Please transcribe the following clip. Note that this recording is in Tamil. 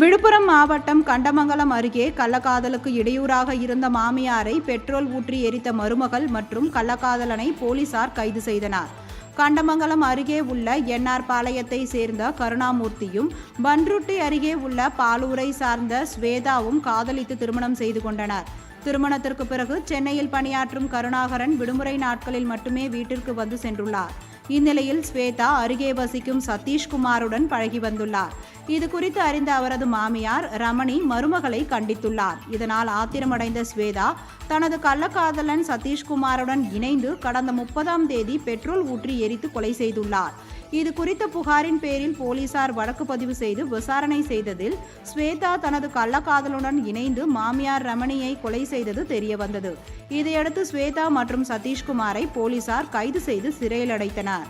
விழுப்புரம் மாவட்டம் கண்டமங்கலம் அருகே கள்ளக்காதலுக்கு இடையூறாக இருந்த மாமியாரை பெட்ரோல் ஊற்றி எரித்த மருமகள் மற்றும் கள்ளக்காதலனை போலீசார் கைது செய்தனர். கண்டமங்கலம் அருகே உள்ள என்ஆர் பாளையத்தை சேர்ந்த கருணாமூர்த்தியும் பன்ருட்டி அருகே உள்ள பாலூரை சார்ந்த ஸ்வேதாவும் காதலித்து திருமணம் செய்து கொண்டனர். திருமணத்திற்கு பிறகு சென்னையில் பணியாற்றும் கருணாகரன் விடுமுறை நாட்களில் மட்டுமே வீட்டிற்கு வந்து சென்றுள்ளார். இந்நிலையில் ஸ்வேதா அருகே வசிக்கும் சதீஷ்குமாருடன் பழகி வந்துள்ளார் இது குறித்து அறிந்த அவரது மாமியார் ரமணி மருமகளை கண்டித்துள்ளார். இதனால் ஆத்திரமடைந்த ஸ்வேதா தனது கள்ளக்காதலன் சதீஷ்குமாருடன் இணைந்து கடந்த முப்பதாம் தேதி பெட்ரோல் ஊற்றி எரித்து கொலை செய்துள்ளார். இது குறித்த புகாரின் பேரில் போலீசார் வழக்கு பதிவு செய்து விசாரணை செய்ததில் ஸ்வேதா தனது கள்ளக்காதலுடன் இணைந்து மாமியார் ரமணியை கொலை செய்தது தெரியவந்தது. இதையடுத்து ஸ்வேதா மற்றும் சதீஷ்குமாரை போலீசார் கைது செய்து சிறையில் அடைத்தனர்.